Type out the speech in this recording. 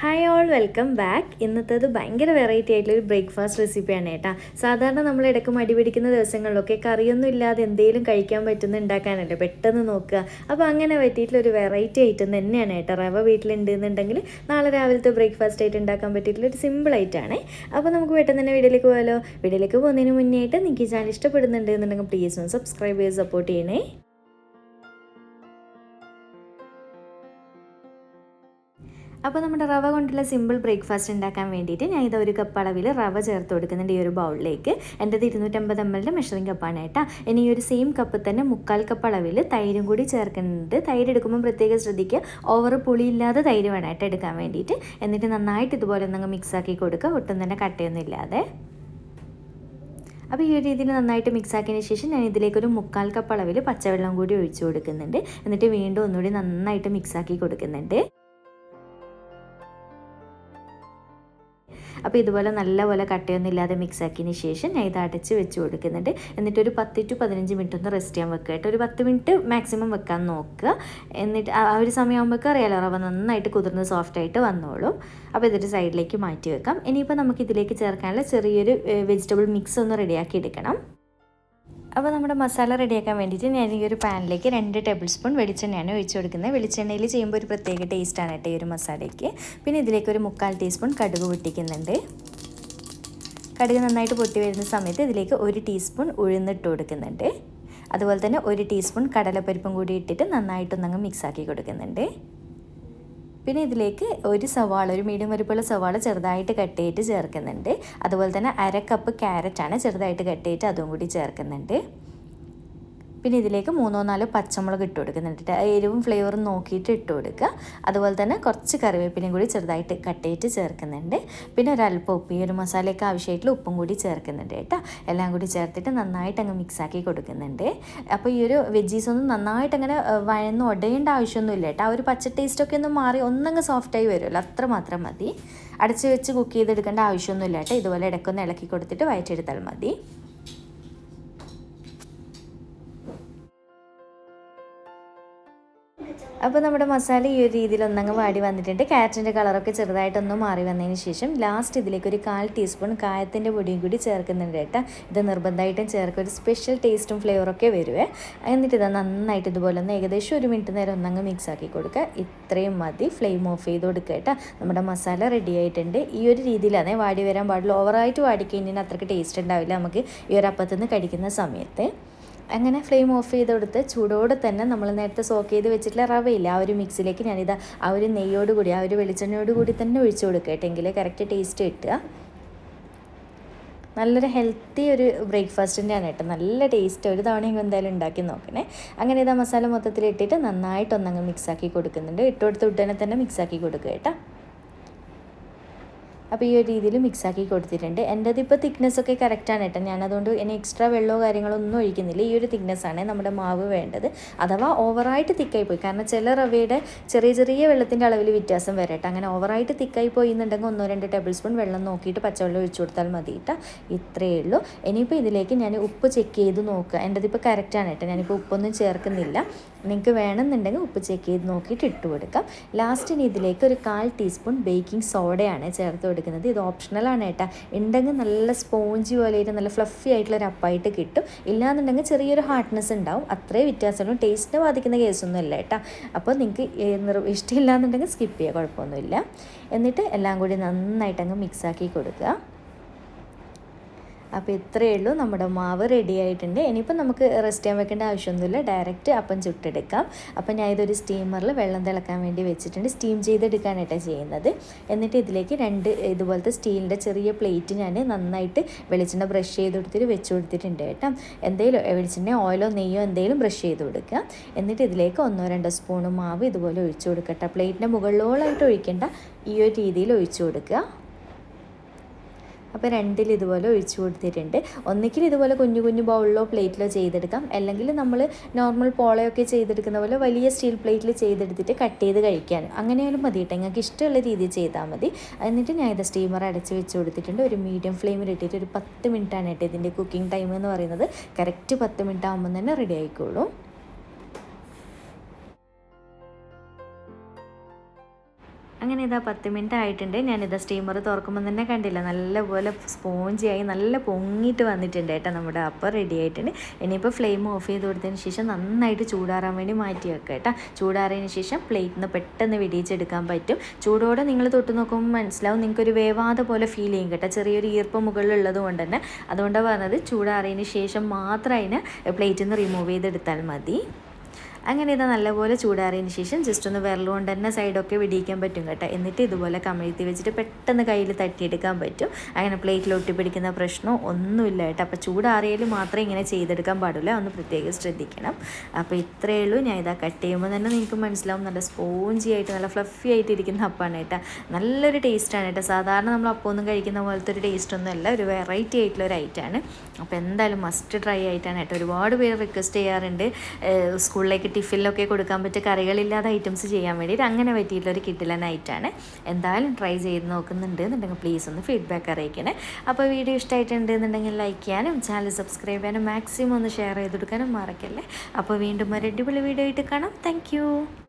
Hi all welcome back ഇന്നത്തേത് ഭയങ്കര variety ആയിട്ടുള്ള ഒരു ബ്രേക്ക്ഫാസ്റ്റ് റെസിപ്പിയാണ് കേട്ടോ. സാധാരണ നമ്മൾ ഇടയ്ക്ക് മടി പിടിക്കുന്ന ദിവസങ്ങളിലൊക്കെ കറിയൊന്നും ഇല്ലാതെ എന്തെങ്കിലും കഴിക്കാൻ പറ്റുന്ന ഉണ്ടാക്കാനല്ലേ പെട്ടെന്ന് നോക്കുക. അപ്പോൾ അങ്ങനെ പറ്റിയിട്ടുള്ള ഒരു വെറൈറ്റി ഐറ്റം തന്നെയാണ് കേട്ടോ. റവ വീട്ടിലുണ്ട് എന്നുണ്ടെങ്കിൽ നാളെ രാവിലത്തെ ബ്രേക്ക്ഫാസ്റ്റ് ആയിട്ട് ഉണ്ടാക്കാൻ പറ്റിയിട്ടുള്ള ഒരു സിമ്പിൾ ആയിട്ടാണ് അപ്പോൾ നമുക്ക് പെട്ടെന്ന് തന്നെ വീഡിയോയിലേക്ക് പോയാലോ വീഡിയോയിലേക്ക് പോകുന്നതിന് മുന്നേ ആയിട്ട് നിങ്ങൾക്ക് ഈ ചാനൽ ഇഷ്ടപ്പെടുന്നുണ്ട് എന്നുണ്ടെങ്കിൽ പ്ലീസ് ഒന്ന് സബ്സ്ക്രൈബ് ചെയ്ത് സപ്പോർട്ട് ചെയ്യണേ. അപ്പോൾ നമ്മുടെ റവ കൊണ്ടുള്ള സിമ്പിൾ ബ്രേക്ക്ഫാസ്റ്റ് ഉണ്ടാക്കാൻ വേണ്ടിയിട്ട് ഞാൻ ഇത് ഒരു കപ്പ് അളവിൽ റവ ചേർത്ത് കൊടുക്കുന്നുണ്ട് ഈ ഒരു ബൗളിലേക്ക്. എന്റെത് ഇരുന്നൂറ്റമ്പത് എം എല്ലിന്റെ മെഷറിംഗ് കപ്പാണ് കേട്ടോ. ഇനി ഈ ഒരു സെയിം കപ്പ് തന്നെ മുക്കാൽ കപ്പ് അളവിൽ തൈരും കൂടി ചേർക്കുന്നുണ്ട്. തൈര് എടുക്കുമ്പോൾ പ്രത്യേകം ശ്രദ്ധിക്കുക. ഓവർ പുളിയില്ലാതെ തൈര് വേണം കേട്ടോ എടുക്കാൻ വേണ്ടിയിട്ട്. എന്നിട്ട് നന്നായിട്ട് ഇതുപോലെ ഒന്നങ്ങ് മിക്സ് ആക്കി കൊടുക്കുക. ഒട്ടും തന്നെ കട്ടയൊന്നും ഇല്ലാതെ. അപ്പോൾ ഈ ഒരു രീതിയിൽ നന്നായിട്ട് മിക്സ് ആക്കിയതിന് ശേഷം ഞാൻ ഇതിലേക്ക് ഒരു മുക്കാൽ കപ്പ് അളവിൽ പച്ചവെള്ളം കൂടി ഒഴിച്ചു കൊടുക്കുന്നുണ്ട്. എന്നിട്ട് വീണ്ടും ഒന്നുകൂടി നന്നായിട്ട് മിക്സ് ആക്കി കൊടുക്കുന്നുണ്ട്. അപ്പോൾ ഇതുപോലെ നല്ലപോലെ കട്ടയൊന്നും ഇല്ലാതെ മിക്സ് ആക്കിയതിന് ശേഷം ഞാൻ ഇത് അടച്ച് വെച്ച് കൊടുക്കുന്നുണ്ട്. എന്നിട്ട് ഒരു പത്ത് ടു പതിനഞ്ച് മിനിറ്റ് ഒന്ന് റെസ്റ്റ് ചെയ്യാൻ വെക്കുക ഒരു പത്ത് മിനിറ്റ് മാക്സിമം വെക്കാൻ നോക്കുക എന്നിട്ട് ആ ഒരു സമയമാകുമ്പോൾ അറിയാലോ റവ നന്നായിട്ട് കുതിർന്ന് സോഫ്റ്റ് ആയിട്ട് വന്നോളും. അപ്പോൾ ഇതൊരു സൈഡിലേക്ക് മാറ്റി വെക്കാം. ഇനിയിപ്പോൾ നമുക്ക് ഇതിലേക്ക് ചേർക്കാനുള്ള ചെറിയൊരു വെജിറ്റബിൾ മിക്സ് ഒന്ന് റെഡിയാക്കി എടുക്കണം. അപ്പോൾ നമ്മുടെ മസാല റെഡിയാക്കാൻ വേണ്ടിയിട്ട് ഞാൻ ഈ ഒരു പാനിലേക്ക് രണ്ട് ടേബിൾ സ്പൂൺ വെളിച്ചെണ്ണയാണ് ഒഴിച്ചു കൊടുക്കുന്നത്. വെളിച്ചെണ്ണയിൽ ചെയ്യുമ്പോൾ ഒരു പ്രത്യേക ടേസ്റ്റാണ് കേട്ടോ ഈ ഒരു മസാലയ്ക്ക്. പിന്നെ ഇതിലേക്ക് ഒരു മുക്കാൽ ടീസ്പൂൺ കടുക് പൊട്ടിക്കുന്നുണ്ട്. കടുക് നന്നായിട്ട് പൊട്ടി വരുന്ന സമയത്ത് ഇതിലേക്ക് ഒരു ടീസ്പൂൺ ഉഴുന്നിട്ട് കൊടുക്കുന്നുണ്ട്. അതുപോലെ തന്നെ ഒരു ടീസ്പൂൺ കടലപ്പരിപ്പും കൂടി ഇട്ടിട്ട് നന്നായിട്ടൊന്നങ്ങ് മിക്സാക്കി കൊടുക്കുന്നുണ്ട്. പിന്നെ ഇതിലേക്ക് ഒരു സവാള ഒരു മീഡിയം വലുപ്പമുള്ള സവാള ചെറുതായിട്ട് കട്ട് ചെയ്തിട്ട് ചേർക്കുന്നുണ്ട്. അതുപോലെ തന്നെ അര കപ്പ് ക്യാരറ്റാണ് ചെറുതായിട്ട് കട്ട് ചെയ്തിട്ട് അതും കൂടി ചേർക്കുന്നുണ്ട്. പിന്നെ ഇതിലേക്ക് മൂന്നോ നാലോ പച്ചമുളക് ഇട്ട് കൊടുക്കുന്നുണ്ട് എരിവും ഫ്ലേവറും നോക്കിയിട്ട് ഇട്ട് കൊടുക്കുക. അതുപോലെ തന്നെ കുറച്ച് കറിവേപ്പിലയും കൂടി ചെറുതായിട്ട് കട്ട് ചെയ്തിട്ട് ചേർക്കുന്നുണ്ട്. പിന്നെ ഒരല്പം ഉപ്പ് ഈ ഒരു മസാലയ്ക്ക് ആവശ്യമായിട്ടുള്ള ഉപ്പും കൂടി ചേർക്കുന്നുണ്ട് കേട്ടോ. എല്ലാം കൂടി ചേർത്തിട്ട് നന്നായിട്ട് അങ്ങ് മിക്സാക്കി കൊടുക്കുന്നുണ്ട്. അപ്പോൾ ഈ ഒരു വെജീസ് ഒന്നും നന്നായിട്ട് അങ്ങനെ വഴന്ന് ഉടയേണ്ട ആവശ്യമൊന്നുമില്ല കേട്ടോ. ആ ഒരു പച്ച ടേസ്റ്റൊക്കെ ഒന്ന് മാറി ഒന്നങ്ങ് സോഫ്റ്റായി വരുമല്ലോ. അത്ര മാത്രം മതി. അടച്ച് വെച്ച് കുക്ക് ചെയ്തെടുക്കേണ്ട ആവശ്യമൊന്നുമില്ല കേട്ടോ. ഇതുപോലെ ഇടയ്ക്കൊന്ന് ഇളക്കി കൊടുത്തിട്ട് വയറ്റെടുത്താൽ മതി. അപ്പോൾ നമ്മുടെ മസാല ഈ ഒരു രീതിയിൽ ഒന്നങ്ങ് വാടി വന്നിട്ടുണ്ട്. ക്യാരറ്റിന്റെ കളറൊക്കെ ചെറുതായിട്ടൊന്ന് മാറി വന്നതിന് ശേഷം ലാസ്റ്റ് ഇതിലേക്ക് ഒരു കാൽ ടീസ്പൂൺ കായത്തിന്റെ പൊടിയും കൂടി ചേർക്കുന്നുണ്ട് കേട്ടോ. ഇത് നിർബന്ധമായിട്ടും ചേർക്കുക. ഒരു സ്പെഷ്യൽ ടേസ്റ്റും ഫ്ലേവറൊക്കെ വരുവേ. എന്നിട്ട് ഇത് നന്നായിട്ട് ഇതുപോലെ ഒന്ന് ഏകദേശം ഒരു മിനിറ്റ് നേരം ഒന്നങ്ങ് മിക്സ് ആക്കി കൊടുക്കുക. ഇത്രയും മതി. ഫ്ലെയിം ഓഫ് ചെയ്ത് കൊടുക്കുക കേട്ടോ. നമ്മുടെ മസാല റെഡി ആയിട്ടുണ്ട്. ഈ ഒരു രീതിയിലാണ് വാടി വരാൻ പാടുള്ളൂ. ഓവറായിട്ട് വാടിക്കഴിഞ്ഞാൽ അത്രയ്ക്ക് ടേസ്റ്റ് ഉണ്ടാവില്ല. നമുക്ക് ഈ ഒരു അപ്പത്തുനിന്ന് കഴിക്കുന്ന സമയത്ത്. അങ്ങനെ ഫ്ലെയിം ഓഫ് ചെയ്ത് കൊടുത്ത് ചൂടോടെ തന്നെ നമ്മൾ നേരത്തെ സോക്ക് ചെയ്ത് വെച്ചിട്ടുള്ള റവയില്ല ആ ഒരു മിക്സിലേക്ക് ഞാനിത് ആ ഒരു നെയ്യോട് കൂടി ആ ഒരു വെളിച്ചെണ്ണയോട് കൂടി തന്നെ ഒഴിച്ചു കൊടുക്കുക കേട്ടെങ്കിൽ കറക്റ്റ് ടേസ്റ്റ് കിട്ടുക. നല്ലൊരു ഹെൽത്തി ഒരു ബ്രേക്ക്ഫാസ്റ്റിന്റെയാണ് കേട്ടോ. നല്ല ടേസ്റ്റ് ഒരു തവണയെങ്കിലും എന്തായാലും ഉണ്ടാക്കി നോക്കണേ. അങ്ങനെ ഇതാ മസാല മൊത്തത്തിൽ ഇട്ടിട്ട് നന്നായിട്ടൊന്നങ്ങ് മിക്സാക്കി കൊടുക്കുന്നുണ്ട്. ഇട്ടുകൊടുത്ത് ഉടനെ തന്നെ മിക്സാക്കി കൊടുക്കുക കേട്ടോ. അപ്പോൾ ഈ ഒരു രീതിയിൽ മിക്സാക്കി കൊടുത്തിട്ടുണ്ട്. എന്റെത് ഇപ്പോൾ തിക്നെസ്സൊക്കെ കറക്റ്റാണ് കേട്ടോ ഞാനതുകൊണ്ട് ഇനി എക്സ്ട്രാ വെള്ളമോ കാര്യങ്ങളോ ഒന്നും ഒഴിക്കുന്നില്ല. ഈ ഒരു തിക്നെസ് ആണ് നമ്മുടെ മാവ് വേണ്ടത്. അഥവാ ഓവറായിട്ട് തിക്കായി പോയി. കാരണം ചില റവയുടെ ചെറിയ ചെറിയ വെള്ളത്തിന്റെ അളവിൽ വ്യത്യാസം വരട്ടെ അങ്ങനെ ഓവറായിട്ട് തിക്കായി പോയി എന്നുണ്ടെങ്കിൽ ഒന്നോ രണ്ട് ടേബിൾ സ്പൂൺ വെള്ളം നോക്കിയിട്ട് പച്ചവെള്ളം ഒഴിച്ചു കൊടുത്താൽ മതി കേട്ടോ ഇത്രയേ ഉള്ളൂ. ഇനിയിപ്പോൾ ഇതിലേക്ക് ഞാൻ ഉപ്പ് ചെക്ക് ചെയ്ത് നോക്കുക എന്റെതിപ്പോൾ കറക്റ്റാണ് കേട്ടോ ഞാനിപ്പോൾ ഉപ്പൊന്നും ചേർക്കുന്നില്ല. നിങ്ങൾക്ക് വേണമെന്നുണ്ടെങ്കിൽ ഉപ്പ് ചെക്ക് ചെയ്ത് നോക്കിയിട്ട് ഇട്ട് കൊടുക്കാം. ലാസ്റ്റിന് ഇതിലേക്ക് ഒരു കാൽ ടീസ്പൂൺ ബേക്കിംഗ് സോഡയാണ് ചേർത്ത് കൊടുക്കുന്നത് ഇത് ഓപ്ഷണലാണ് കേട്ടോ. ഉണ്ടെങ്കിൽ നല്ല സ്പോഞ്ച് പോലെയായിട്ട് നല്ല ഫ്ലഫി ആയിട്ടുള്ള ഒരു അപ്പായിട്ട് കിട്ടും. ഇല്ലാന്നുണ്ടെങ്കിൽ ചെറിയൊരു ഹാർഡ്നെസ് ഉണ്ടാവും. അത്രേ വ്യത്യാസമുള്ളൂ. ടേസ്റ്റിനെ ബാധിക്കുന്ന കേസൊന്നും ഇല്ല കേട്ടോ. അപ്പോൾ നിങ്ങൾക്ക് ഇഷ്ടമില്ലാന്നുണ്ടെങ്കിൽ സ്കിപ്പ് ചെയ്യുക കുഴപ്പമൊന്നുമില്ല. എന്നിട്ട് എല്ലാം കൂടി നന്നായിട്ട് അങ്ങ് മിക്സാക്കി കൊടുക്കുക. അപ്പോൾ ഇത്രയേ ഉള്ളൂ. നമ്മുടെ മാവ് റെഡി ആയിട്ടുണ്ട്. ഇനിയിപ്പോൾ നമുക്ക് റെസ്റ്റ് ചെയ്യാൻ വെക്കേണ്ട ആവശ്യമൊന്നുമില്ല. ഡയറക്റ്റ് അപ്പം ചുട്ടെടുക്കാം. അപ്പം ഞാൻ ഇതൊരു സ്റ്റീമറിൽ വെള്ളം തിളക്കാൻ വേണ്ടി വെച്ചിട്ടുണ്ട്. സ്റ്റീം ചെയ്തെടുക്കാനായിട്ടാണ് ചെയ്യുന്നത്. എന്നിട്ട് ഇതിലേക്ക് രണ്ട് ഇതുപോലത്തെ സ്റ്റീലിന്റെ ചെറിയ പ്ലേറ്റ് ഞാൻ നന്നായിട്ട് വെളിച്ചെണ്ണ ബ്രഷ് ചെയ്ത് കൊടുത്തിട്ട് വെച്ച് കൊടുത്തിട്ടുണ്ട് കേട്ടോ. എന്തെങ്കിലും വെളിച്ചെണ്ണ ഓയിലോ നെയ്യോ എന്തെങ്കിലും ബ്രഷ് ചെയ്ത് കൊടുക്കുക. എന്നിട്ട് ഇതിലേക്ക് ഒന്നോ രണ്ടോ സ്പൂണ് മാവ് ഇതുപോലെ ഒഴിച്ചു കൊടുക്കട്ടെ പ്ലേറ്റിന്റെ മുകളിലോളായിട്ട് ഒഴിക്കേണ്ട. ഈ ഒരു രീതിയിൽ ഒഴിച്ചു കൊടുക്കുക. അപ്പോൾ രണ്ടിൽ ഇതുപോലെ ഒഴിച്ചു കൊടുത്തിട്ടുണ്ട്. ഒന്നിക്കിൽ ഇതുപോലെ കുഞ്ഞു കുഞ്ഞു ബൗളിലോ പ്ലേറ്റിലോ ചെയ്തെടുക്കാം. അല്ലെങ്കിൽ നമ്മൾ നോർമൽ പോളയൊക്കെ ചെയ്തെടുക്കുന്ന പോലെ വലിയ സ്റ്റീൽ പ്ലേറ്റിൽ ചെയ്തെടുത്തിട്ട് കട്ട് ചെയ്ത് കഴിക്കാൻ. അങ്ങനെയാലും മതി കേട്ടോ. നിങ്ങൾക്ക് ഇഷ്ടമുള്ള രീതിയിൽ ചെയ്താൽ മതി. എന്നിട്ട് ഞാൻ ഇത് സ്റ്റീമർ അടച്ച് വെച്ച് കൊടുത്തിട്ടുണ്ട്. ഒരു മീഡിയം ഫ്ലെയിമിൽ ഇട്ടിട്ട് ഒരു പത്ത് മിനിറ്റാണ് കേട്ടോ ഇതിന്റെ കുക്കിംഗ് ടൈം എന്ന് പറയുന്നത്. കറക്റ്റ് പത്ത് മിനിറ്റ് ആകുമ്പോൾ തന്നെ റെഡി ആയിക്കോളും. അങ്ങനെ ഇതാ പത്ത് മിനിറ്റ് ആയിട്ടുണ്ട്. ഞാനിതാ സ്റ്റീമർ തുറക്കുമ്പോൾ തന്നെ കണ്ടില്ല. നല്ലപോലെ സ്പോഞ്ചിയായി നല്ല പൊങ്ങിയിട്ട് വന്നിട്ടുണ്ട് കേട്ടോ നമ്മുടെ അപ്പം റെഡി ആയിട്ടുണ്ട്. ഇനിയിപ്പോൾ ഫ്ലെയിം ഓഫ് ചെയ്ത് കൊടുത്തതിന് ശേഷം നന്നായിട്ട് ചൂടാറാൻ വേണ്ടി മാറ്റി വെക്കുക കേട്ടോ. ചൂടാറിയതിന് ശേഷം പ്ലേറ്റിൽ നിന്ന് പെട്ടെന്ന് വെടിയിച്ചെടുക്കാൻ പറ്റും. ചൂടോടെ നിങ്ങൾ തൊട്ട് നോക്കുമ്പോൾ മനസ്സിലാവും നിങ്ങൾക്കൊരു വേവാതെ പോലെ ഫീൽ ചെയ്യും കേട്ടോ. ചെറിയൊരു ഈർപ്പം മുകളിലുള്ളത് കൊണ്ട് തന്നെ. അതുകൊണ്ടാണ് പറഞ്ഞത് ചൂടാറിയതിന് ശേഷം മാത്രം അതിനെ പ്ലേറ്റിൽ നിന്ന് റിമൂവ് ചെയ്തെടുത്താൽ മതി. അങ്ങനെ ഇത് നല്ലപോലെ ചൂടാറിയതിന് ശേഷം ജസ്റ്റ് ഒന്ന് വിരൽ കൊണ്ട് തന്നെ സൈഡൊക്കെ വെടിയിക്കാൻ പറ്റും കേട്ടോ. എന്നിട്ട് ഇതുപോലെ കമഴ്ത്തി വെച്ചിട്ട് പെട്ടെന്ന് കയ്യിൽ തട്ടിയെടുക്കാൻ പറ്റും. അങ്ങനെ പ്ലേറ്റിൽ ഒട്ടിപ്പിടിക്കുന്ന പ്രശ്നമോ ഒന്നുമില്ല കേട്ടോ. അപ്പോൾ ചൂടാറിയാൽ മാത്രമേ ഇങ്ങനെ ചെയ്തെടുക്കാൻ പാടില്ല. ഒന്ന് പ്രത്യേകം ശ്രദ്ധിക്കണം. അപ്പോൾ ഇത്രയേ ഉള്ളൂ. ഞാൻ ഇതാ കട്ട് ചെയ്യുമ്പോൾ തന്നെ നിങ്ങൾക്ക് മനസ്സിലാവും. നല്ല സ്പോഞ്ചി ആയിട്ട് നല്ല ഫ്ലഫി ആയിട്ട് ഇരിക്കുന്ന അപ്പമാണ് കേട്ടോ. നല്ലൊരു ടേസ്റ്റാണ് കേട്ടോ. സാധാരണ നമ്മൾ അപ്പമൊന്നും കഴിക്കുന്ന പോലത്തെ ഒരു ടേസ്റ്റ് ഒന്നും അല്ല. ഒരു വെറൈറ്റി ആയിട്ടുള്ള ഒരു ഐറ്റമാണ് അപ്പോൾ എന്തായാലും മസ്റ്റ് ട്രൈ ആയിട്ടാണ് കേട്ടോ. ഒരുപാട് പേര് റിക്വസ്റ്റ് ചെയ്യാറുണ്ട്. സ്കൂളിലേക്ക് ടിഫിനിലൊക്കെ കൊടുക്കാൻ പറ്റിയ കറികളില്ലാതെ ഐറ്റംസ് ചെയ്യാൻ വേണ്ടിയിട്ട് അങ്ങനെ പറ്റിയിട്ടുള്ളൊരു കിട്ടില്ല നൈറ്റാണ് എന്തായാലും ട്രൈ ചെയ്ത് നോക്കുന്നുണ്ട് എന്നുണ്ടെങ്കിൽ പ്ലീസ് ഒന്ന് ഫീഡ്ബാക്ക് അറിയിക്കണേ. അപ്പോൾ വീഡിയോ ഇഷ്ടമായിട്ടുണ്ട് എന്നുണ്ടെങ്കിൽ ലൈക്ക് ചെയ്യാനും ചാനൽ സബ്സ്ക്രൈബ് ചെയ്യാനും മാക്സിമം ഒന്ന് ഷെയർ ചെയ്ത് കൊടുക്കാനും മറക്കല്ലേ. അപ്പോൾ വീണ്ടും ഒരു അടിപൊളി വീഡിയോ ആയിട്ട് കാണാം. താങ്ക്